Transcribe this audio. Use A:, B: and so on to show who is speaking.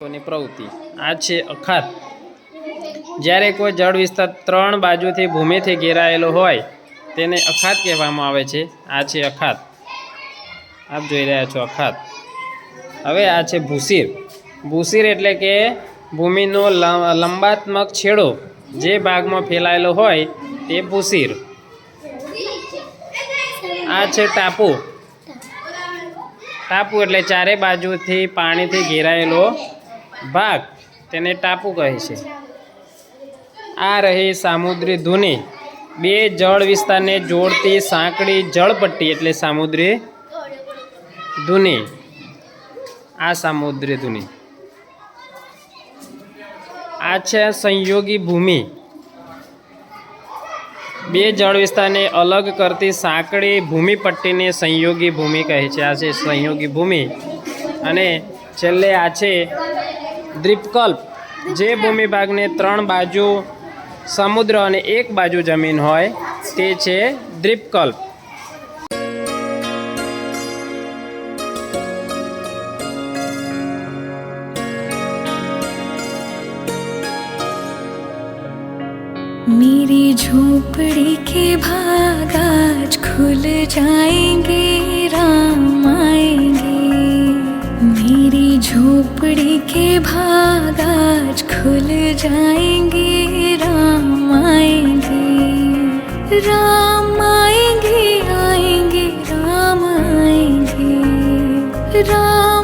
A: ની પ્રવૃત્તિ. આ છે અખાત. જ્યારે કોઈ જળ વિસ્તાર ત્રણ બાજુથી ભૂમિથી ઘેરાયેલો હોય, તેને અખાત કહેવામાં આવે છે. આ છે અખાત. આપ જોઈ રહ્યા છો અખાત. હવે આ છે ભૂસીર ભૂસીર એટલે કે ભૂમિનો લંબાત્મક છેડો જે ભાગમાં ફેલાયેલો હોય તે ભૂસીર આ છે ટાપુ. ટાપુ એટલે ચારે બાજુથી પાણીથી ઘેરાયેલો ભાગ તેને ટાપુ કહે છે. આ રહી સામુદ્રી ધુની. બે જળ વિસ્તારને જોડતી સાંકડી જળપટ્ટી એટલે સામુદ્રી ધુની. આ સામુદ્રી ધુની. આ છે સંયોગી ભૂમિ. બે જળ વિસ્તારને અલગ કરતી સાંકડી ભૂમિપટ્ટીને સંયોગી ભૂમિ કહે છે. આ છે સંયોગી ભૂમિ. અને છેલ્લે આ છે દ્વીપકલ્પ જે ભૂમિ ભાગને ત્રણ બાજુ સમુદ્ર અને એક બાજુ જમીન હોય તે છે દ્વીપકલ્પ
B: मेरी झोपड़ी के भाग आज खुल जाएंगे राम झोपड़ी के भाग आज खुल जाएंगे राम आएंगे राम आएंगे आएंगे राम आएंगे राम